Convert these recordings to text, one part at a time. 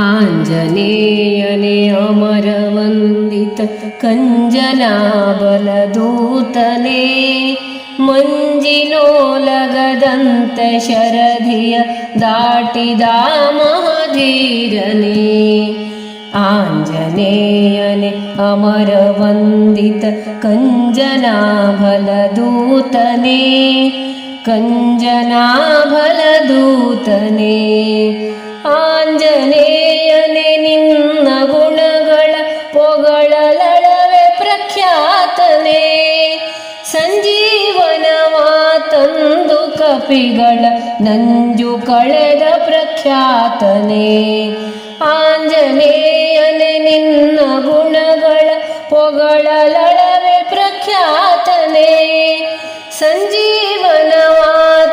आञ्जनेयने अमरवन्दित कञ्जनाबलदूतने मञ्जिनोलगदन्त शरधिय दाटिदामहधीरने आञ्जनेयने अमरवन्दित कञ्जनाभलदूतने कञ्जनाभलदूतने ಆಂಜನೇಯನೆ, ನಿನ್ನ ಗುಣಗಳ ಪೊಗಳಲಳವೆ ಪ್ರಖ್ಯಾತನೆ. ಸಂಜೀವನವ ತಂದು ಕಪಿಗಳ ನಂಜು ಕಳೆದ ಪ್ರಖ್ಯಾತನೆ. ಆಂಜನೇಯನೆ, ನಿನ್ನ ಗುಣಗಳ ಪೊಗಳಲಳವೆ ಪ್ರಖ್ಯಾತನೆ. ಸಂಜೀವನವ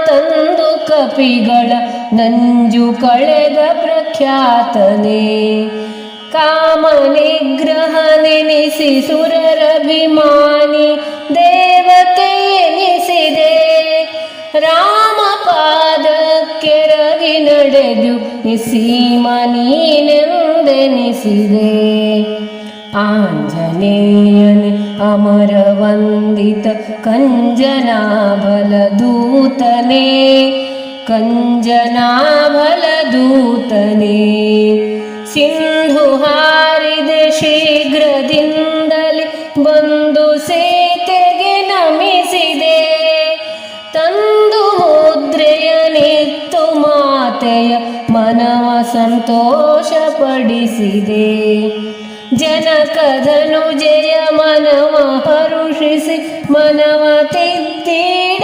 ತಂದು ಕಪಿಗಳ ನಂಜು ಕಳೆದ ಪ್ರಖ್ಯಾತನೆ ಕಾಮನಿಗ್ರಹ ನೆನೆಸಿ ಸುರರಭಿಮಾನಿ ದೇವತೆ ಎನಿಸಿದೆ ರಾಮ ಪಾದಕ್ಕೆರಗಿ ನಡೆದು ನಿಸೀಮನೀನೆಂದೆನಿಸಿದೆ ಆಂಜನೇಯನೆ ಅಮರವಂದಿತ ಕಂಜನಾಬಲದೂತನೇ ಕಂಜನಾಭಲದೂತನೆ, ಸಿಂಧು ಹಾರಿದೆ ಶೀಘ್ರದಿಂದಲೇ ಬಂದು ಸೇತೆಗೆ ನಮಿಸಿದೆ. ತಂದು ಮುದ್ರೆಯ ನಿತ್ತು ಮಾತೆಯ ಮನವ ಸಂತೋಷ ಪಡಿಸಿದೆ ಜನಕಧನುಜಯ ಮನವ ಪರುಷಿಸಿ ಮನವ ತಿತ್ತಿಡಾಡಿದೆ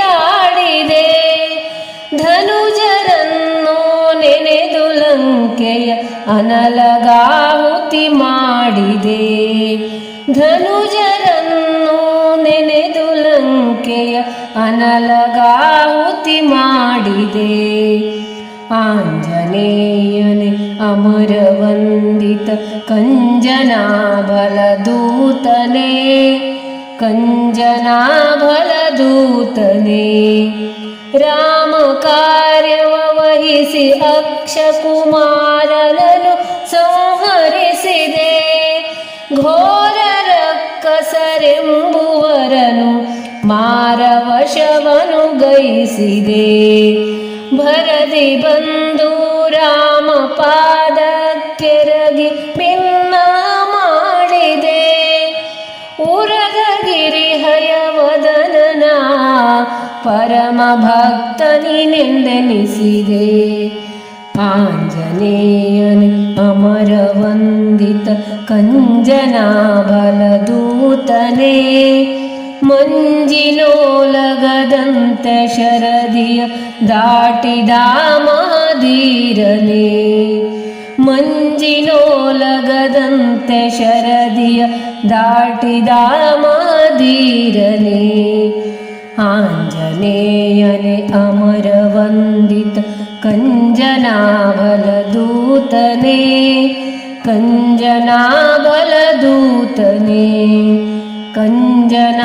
ಅನಲಗಾಹುತಿ ಮಾಡಿದೆ ಧನುಜರನ್ನು ನೆನೆದು ಲಂಕೆಯ ಅನಲಗಾಹುತಿ ಮಾಡಿದೆ ಆಂಜನೇಯನೆ ಅಮರವಂದಿತ ಕಂಜನಾಬಲದೂತನೇ ಕಂಜನಾಬಲದೂತನೇ ರಾಮ ಕಾರ್ಯವ ಮಾರವಶವನು ಗೈಸಿದೆ. ಭರದಿ ಬಂದು ರಾಮ ಪಾದಕ್ಕೆರಗಿ ಭಿನ್ನ ಮಾಡಿದೆ. ಉರಗಗಿರಿ ಹಯವದನನ ಪರಮ ಭಕ್ತನಿನೆಂದೆನಿಸಿದೆ ಆಂಜನೇಯನೆ ಅಮರವಂದಿತ ಕಂಜನಾಬಲದೂತನೇ ಮಂಜಿನೋಲಗದಂತೆ ಶರದಿಯ ದಾಟಿದ ಮಹದೀರನೇ ಮಂಜಿನೋಲಗದಂತೆ ಶರದಿಯ ದಾಟಿದ ಮಹದೀರನೇ ಆಂಜನೇಯನೆ ಅಮರವಂದಿತ ಕಂಜನಾಬಲದೂತನೇ ಕಂಜನಾಬಲದೂತನೇ कञ्जनाबलदूतने